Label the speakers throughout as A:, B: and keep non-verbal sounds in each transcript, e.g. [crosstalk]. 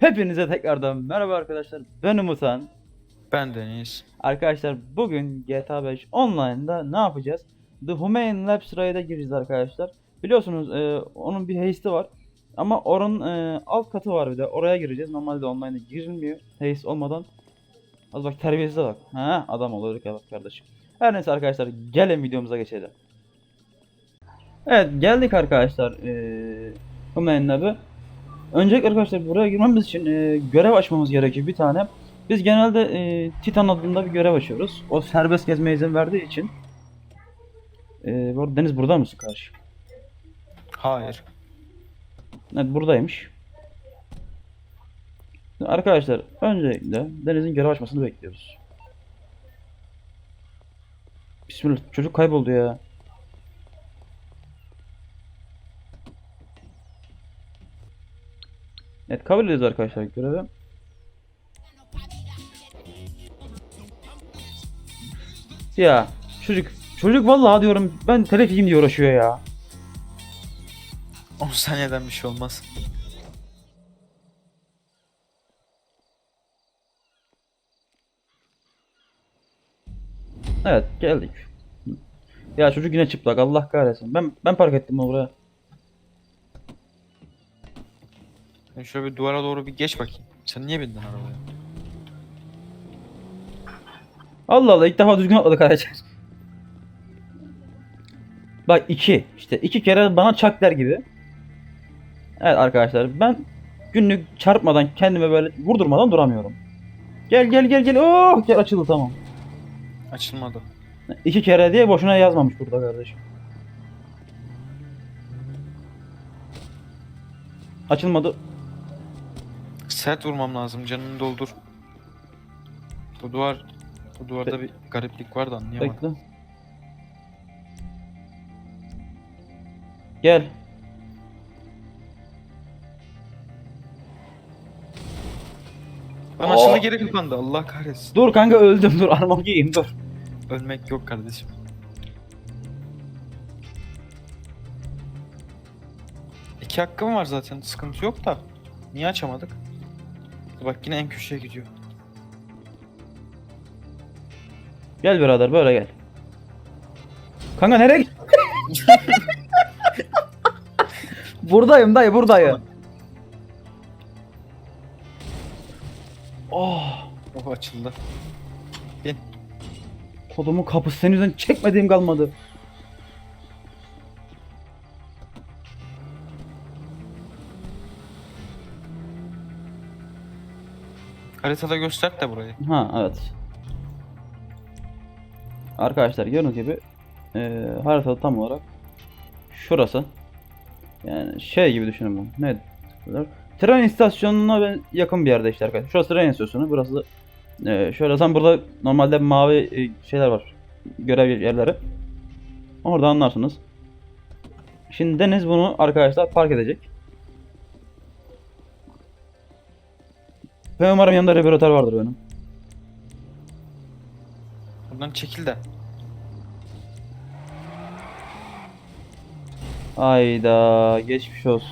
A: Hepinize tekrardan merhaba arkadaşlar. Ben Umuthan.
B: Ben Deniz.
A: Arkadaşlar bugün GTA 5 Online'da ne yapacağız? The Humane Labs Raid'e gireceğiz arkadaşlar. Biliyorsunuz e, onun bir haste'i var. Ama oranın e, alt katı var bir de. Oraya gireceğiz. Normalde online'a girilmiyor. Haste olmadan. Az bak terbiyesize bak. Ha adam olur ya bak kardeşim. Her neyse arkadaşlar gelin videomuza geçelim. Evet geldik arkadaşlar. E, Humane Lab'e. Öncelikle arkadaşlar buraya girmemiz için e, görev açmamız gerekiyor bir tane. Biz genelde e, Titan adında bir görev açıyoruz. O serbest gezmeye izin verdiği için. E, bu arada Deniz burada mısın karşı?
B: Hayır.
A: Evet buradaymış. Arkadaşlar öncelikle Deniz'in görev açmasını bekliyoruz. Bismillah çocuk kayboldu ya. Evet kabul ediyoruz arkadaşlar görevi. Ya çocuk çocuk vallahi diyorum ben telef yiyeyim diye uğraşıyor ya.
B: 10 saniyeden bir şey olmaz.
A: Evet geldik. Ya çocuk yine çıplak Allah kahretsin. Ben ben park ettim onu buraya.
B: Sen şöyle bir duvara doğru bir geç bakayım. Sen niye bindin arabaya?
A: Allah Allah ilk defa düzgün atladık araç. Bak iki işte iki kere bana çak der gibi. Evet arkadaşlar ben günlük çarpmadan kendime böyle vurdurmadan duramıyorum. Gel gel gel gel. Oh gel açıldı tamam.
B: Açılmadı.
A: İki kere diye boşuna yazmamış burada kardeşim. Açılmadı.
B: Sert vurmam lazım. Canını doldur. Bu duvar... Bu duvarda bir gariplik var da anlayamadım.
A: Bekle. Gel.
B: Lan açıldı geri kapandı. Allah kahretsin.
A: Dur kanka öldüm dur armamı giyeyim dur.
B: Ölmek yok kardeşim. İki hakkım var zaten. Sıkıntı yok da. Niye açamadık? Bak yine en köşeye gidiyor.
A: Gel birader böyle gel. Kanka nereye git? [laughs] buradayım dayı buradayım. Oh,
B: Oh açıldı.
A: kolumun kapısı senin yüzünden çekmediğim kalmadı.
B: Haritada göster de burayı.
A: Ha evet. Arkadaşlar gördüğünüz gibi eee haritada tam olarak şurası. Yani şey gibi düşünün bunu. Ne derler? Tren istasyonuna yakın bir yerde işte arkadaşlar. Şurası tren istasyonu. Burası eee şöyle tam burada normalde mavi e, şeyler var. Görev yerleri. Orada anlarsınız. Şimdi Deniz bunu arkadaşlar park edecek. Ve umarım yanında reparatör vardır benim.
B: Buradan çekil de.
A: Ayda geçmiş olsun.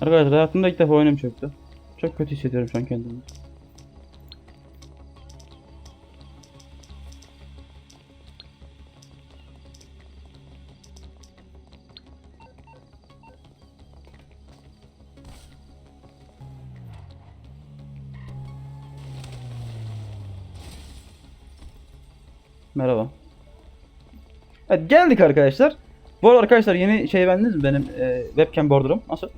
A: Arkadaşlar hayatımda ilk defa oyunum çöktü. Çok kötü hissediyorum şu an kendimi. Merhaba. Evet geldik arkadaşlar. Bu arada arkadaşlar yeni şey beğendiniz mi benim e, webcam borderum? Nasıl?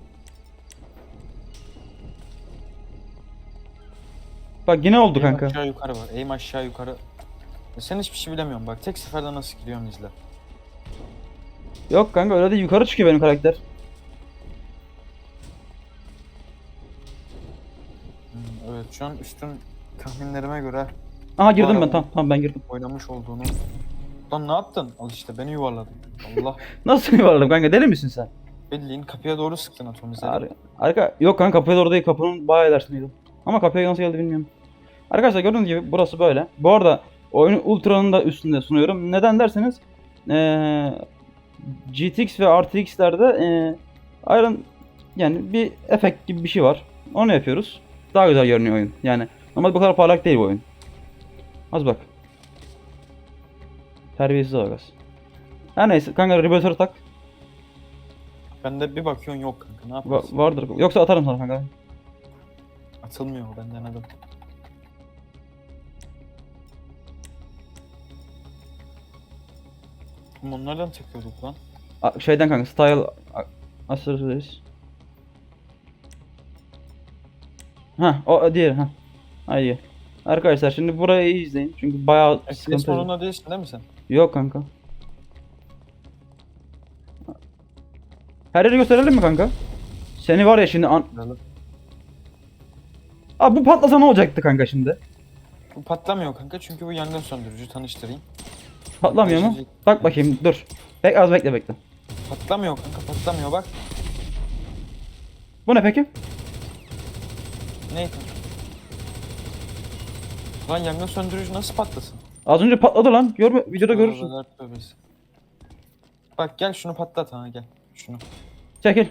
A: Bak yine oldu
B: Eğim
A: kanka.
B: aşağı yukarı var. Eğim aşağı yukarı. Ya sen hiçbir şey bilemiyorum bak. Tek seferde nasıl gidiyorum izle.
A: Yok kanka öyle değil yukarı çıkıyor benim karakter.
B: Hmm, evet şu an üstün tahminlerime göre
A: Aha girdim ben tamam tamam ben girdim.
B: oynamış olduğunu... Lan ne yaptın? Al işte beni yuvarladın. Allah. [laughs]
A: Nasıl yuvarladım kanka deli misin sen?
B: Belliğin kapıya doğru sıktın atomu izledim.
A: Ar arka yok kanka kapıya doğru değil kapının bayağı ilerisindeydim. Ama kapıya nasıl geldi bilmiyorum. Arkadaşlar gördüğünüz gibi burası böyle. Bu arada oyunu Ultra'nın da üstünde sunuyorum. Neden derseniz ee, GTX ve RTX'lerde e, Iron yani bir efekt gibi bir şey var. Onu yapıyoruz. Daha güzel görünüyor oyun. Yani ama bu kadar parlak değil bu oyun. Az bak. Terbiyesiz az. Her neyse kanka regülatörü tak.
B: Bende bir bakıyorsun yok kanka. Ne
A: Va-
B: yaparsın?
A: vardır. Yoksa atarım sana kanka.
B: Atılmıyor o ben denedim. Oğlum Onlardan takıyorduk lan.
A: A- şeyden kanka style a- accessories. Ha o diğeri ha. Hayır. Arkadaşlar şimdi burayı iyi izleyin. Çünkü bayağı
B: FPS
A: sıkıntı.
B: modunda değilsin değil mi sen?
A: Yok kanka. Her yeri gösterelim mi kanka? Seni var ya şimdi an...
B: Görelim.
A: Abi bu patlasa ne olacaktı kanka şimdi?
B: Bu patlamıyor kanka çünkü bu yangın söndürücü tanıştırayım.
A: Patlamıyor mu? Bak bakayım dur. Bek az bekle bekle.
B: Patlamıyor kanka patlamıyor bak.
A: Bu ne peki?
B: Ne kanka? Lan yangın söndürücü nasıl patlasın?
A: Az önce patladı lan. Görme videoda görürsün.
B: Tövbesi. Bak gel şunu patlat ha gel. Şunu.
A: Çekil.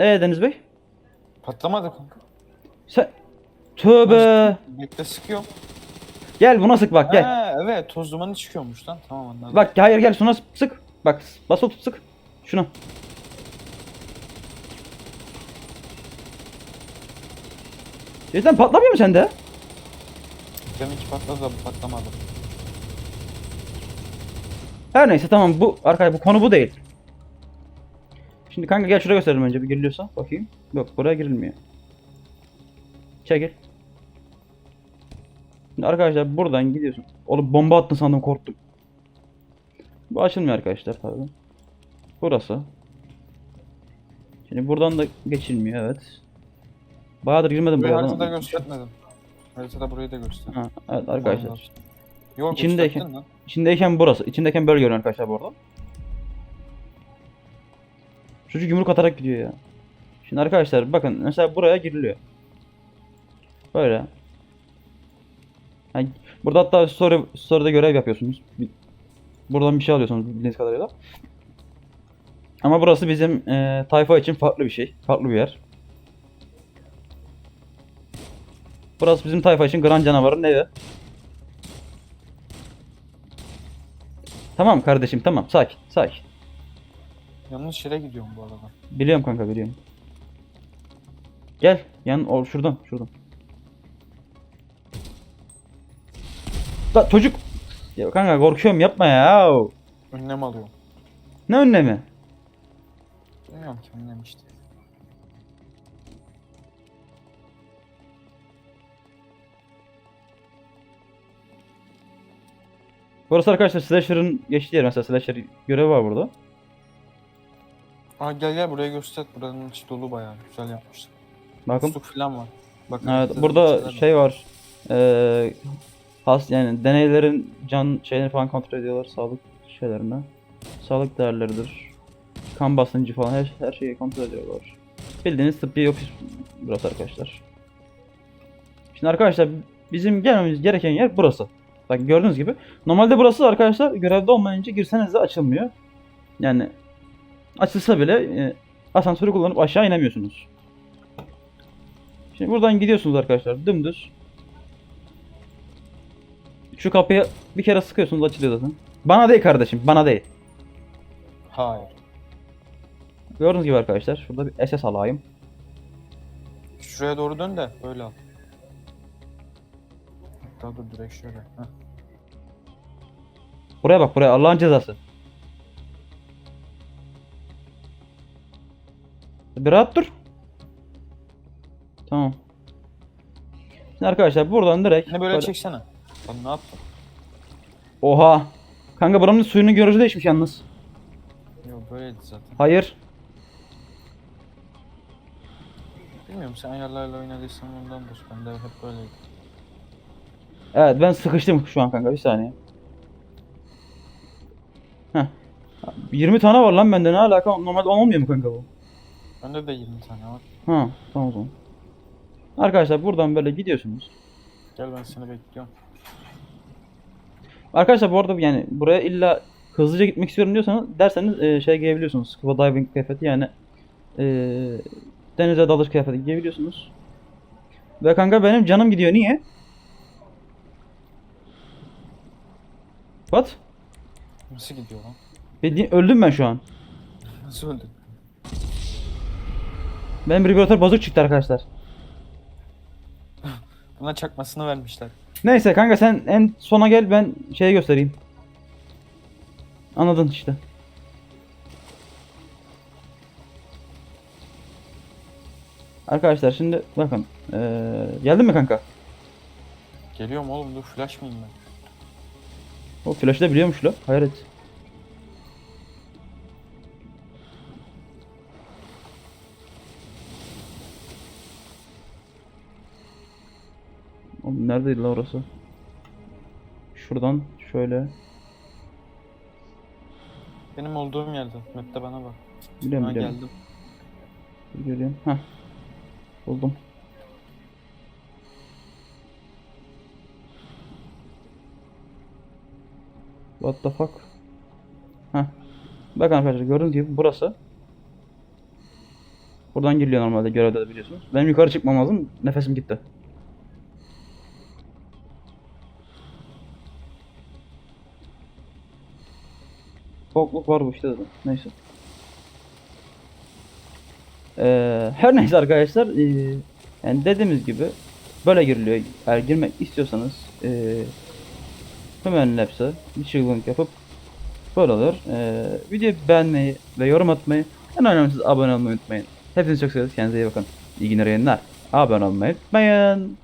A: Ee Deniz Bey?
B: Patlamadı kanka.
A: Sen... Tövbe.
B: Bekle sıkıyorum.
A: Gel buna sık bak gel.
B: Ha, evet toz dumanı çıkıyormuş lan. Tamam anladım.
A: Bak hayır gel şuna sık. Bak basılı tut sık. Şuna. Cidden patlamıyor mu sende?
B: Deminki patladı da bu patlamadı.
A: Her neyse tamam bu arkadaşlar bu konu bu değil. Şimdi kanka gel şuraya gösterelim önce bir giriliyorsa bakayım. Yok buraya girilmiyor. Çekil. Şimdi arkadaşlar buradan gidiyorsun. Oğlum bomba attın sandım korktum. Bu açılmıyor arkadaşlar tabii. Burası. Şimdi buradan da geçilmiyor evet. Bayağıdır girmedim
B: Burayı
A: buraya.
B: haritada
A: lan.
B: göstermedim. Haritada burayı da göster.
A: Ha, evet arkadaşlar.
B: Yok
A: İçindeyken-
B: gösterdin lan.
A: İçindeyken burası. İçindeyken böyle görünüyor arkadaşlar bu arada. Çocuk yumruk atarak gidiyor ya. Şimdi arkadaşlar bakın mesela buraya giriliyor. Böyle. Yani burada hatta story, story'de görev yapıyorsunuz. Buradan bir şey alıyorsunuz bildiğiniz kadarıyla. Ama burası bizim e, tayfa için farklı bir şey. Farklı bir yer. Burası bizim tayfa için Gran Canavar'ın evi. Tamam kardeşim tamam sakin sakin.
B: Yanlış yere gidiyorum bu arada.
A: Biliyorum kanka biliyorum. Gel yan o şuradan şuradan. La çocuk. Ya kanka korkuyorum yapma ya.
B: Önlem alıyorum.
A: Ne önlemi?
B: Bilmiyorum ki önlem işte.
A: Burası arkadaşlar Slasher'ın geçtiği yer mesela Slasher görevi var burada.
B: Aa gel gel buraya göster. Buranın içi dolu bayağı güzel yapmışlar.
A: Bakın.
B: Musluk falan var. Bakın
A: Evet burada şey var. Eee has yani deneylerin can şeylerini falan kontrol ediyorlar sağlık şeylerine. Sağlık değerleridir. Kan basıncı falan her, her şeyi kontrol ediyorlar. Bildiğiniz tıbbi ofis burası arkadaşlar. Şimdi arkadaşlar bizim gelmemiz gereken yer burası. Bak gördüğünüz gibi. Normalde burası arkadaşlar görevde olmayınca girseniz de açılmıyor. Yani açılsa bile e, asansörü kullanıp aşağı inemiyorsunuz. Şimdi buradan gidiyorsunuz arkadaşlar dümdüz. Şu kapıya bir kere sıkıyorsunuz açılıyor zaten. Bana değil kardeşim bana değil.
B: Hayır.
A: Gördüğünüz gibi arkadaşlar şurada bir SS alayım.
B: Şuraya doğru dön de böyle al. Hatta dur direkt şöyle. Heh.
A: Buraya bak buraya Allah'ın cezası. Bir rahat dur. Tamam. Şimdi arkadaşlar buradan direkt
B: Yine böyle çeksene. Lan ne yaptın?
A: Oha. Kanka buranın suyunun görüntüsü değişmiş yalnız.
B: Yok böyleydi zaten.
A: Hayır.
B: Bilmiyorum sen ayarlarla oynadıysan ondandır. Ben de hep böyleydi.
A: Evet ben sıkıştım şu an kanka bir saniye. Heh. 20 tane var lan bende ne alaka normalde olmuyor mu kanka bu?
B: Bende de 20 tane var.
A: Ha tamam o zaman. Arkadaşlar buradan böyle gidiyorsunuz.
B: Gel ben seni bekliyorum.
A: Arkadaşlar bu arada yani buraya illa hızlıca gitmek istiyorum diyorsanız derseniz e, şey giyebiliyorsunuz. Scuba diving kıyafeti yani e, denize dalış kıyafeti giyebiliyorsunuz. Ve kanka benim canım gidiyor. Niye? What?
B: Nasıl gidiyor lan?
A: Bildiğin öldüm ben şu an.
B: Nasıl öldün?
A: Benim regülatör bozuk çıktı arkadaşlar. [laughs]
B: Buna çakmasını vermişler.
A: Neyse kanka sen en sona gel ben şeyi göstereyim. Anladın işte. Arkadaşlar şimdi bakın. Eee geldin mi kanka?
B: Geliyorum oğlum dur flash mıyım ben?
A: O flash'ı da biliyormuş la. Hayret. Oğlum neredeydi la orası? Şuradan şöyle.
B: Benim olduğum yerde. Map'te bana bak.
A: Biliyorum
B: Ha
A: biliyorum.
B: geldim.
A: Görüyorum. Heh. Buldum. What the fuck? Heh. Bakın arkadaşlar gördüğünüz gibi burası. Buradan giriliyor normalde görevde de biliyorsunuz. Benim yukarı çıkmam lazım. Nefesim gitti. Fokluk var bu işte dedim. Neyse. Ee, her [laughs] neyse arkadaşlar ee, yani dediğimiz gibi böyle giriliyor. Eğer girmek istiyorsanız ee, hemen Labs'a bir çılgınlık yapıp böyle oluyor. Ee, videoyu beğenmeyi ve yorum atmayı en önemlisi abone olmayı unutmayın. Hepinizi çok seviyoruz. Kendinize iyi bakın. İyi günler yayınlar. Abone olmayı unutmayın.